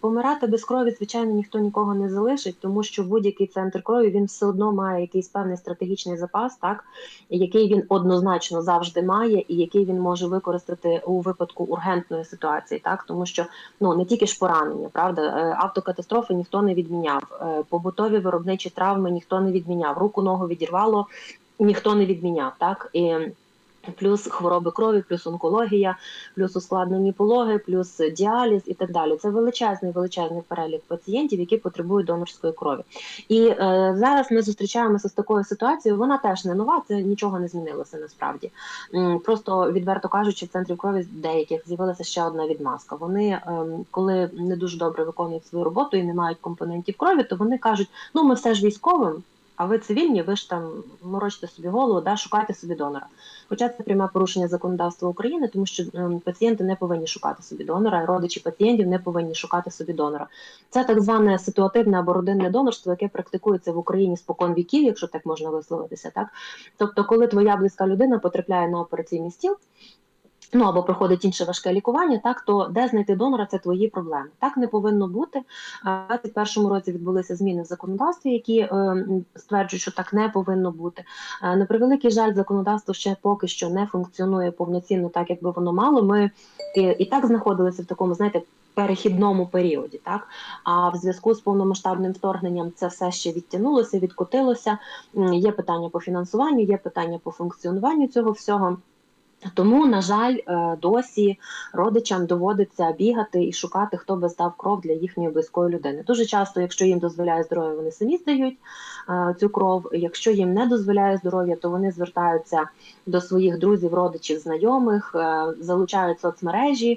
Помирати без крові, звичайно, ніхто нікого не залишить, тому що будь-який центр крові він все одно має якийсь певний стратегічний запас, так який він однозначно завжди має, і який він може використати у випадку ургентної ситуації, так? Тому що ну не тільки ж поранення, правда, Е, автокатастрофи ніхто не відміняв, е, побутові виробничі травми ніхто не відміняв, руку ногу відірвало, ніхто не відміняв, так? І. Плюс хвороби крові, плюс онкологія, плюс ускладнені пологи, плюс діаліз і так далі. Це величезний величезний перелік пацієнтів, які потребують донорської крові. І е, зараз ми зустрічаємося з такою ситуацією. Вона теж не нова, це нічого не змінилося насправді. Просто відверто кажучи, в центрів крові деяких з'явилася ще одна відмазка. Вони, е, коли не дуже добре виконують свою роботу і не мають компонентів крові, то вони кажуть: ну ми все ж військовим. А ви цивільні, ви ж там морочите собі голову, да, шукайте собі донора. Хоча це пряме порушення законодавства України, тому що ем, пацієнти не повинні шукати собі донора, родичі пацієнтів не повинні шукати собі донора. Це так зване ситуативне або родинне донорство, яке практикується в Україні спокон віків, якщо так можна висловитися. Так, тобто, коли твоя близька людина потрапляє на операційний стіл. Ну або проходить інше важке лікування, так то де знайти донора це твої проблеми. Так не повинно бути. В 2021 році відбулися зміни в законодавстві, які е, стверджують, що так не повинно бути. Е, на превеликий жаль, законодавство ще поки що не функціонує повноцінно, так якби воно мало. Ми і, і так знаходилися в такому, знаєте. Перехідному періоді, так а в зв'язку з повномасштабним вторгненням це все ще відтягнулося, відкотилося. Є питання по фінансуванню, є питання по функціонуванню цього всього. Тому, на жаль, е, досі родичам доводиться бігати і шукати, хто би здав кров для їхньої близької людини. Дуже часто, якщо їм дозволяє здоров'я, вони самі здають е, цю кров. Якщо їм не дозволяє здоров'я, то вони звертаються до своїх друзів, родичів, знайомих, е, залучають соцмережі,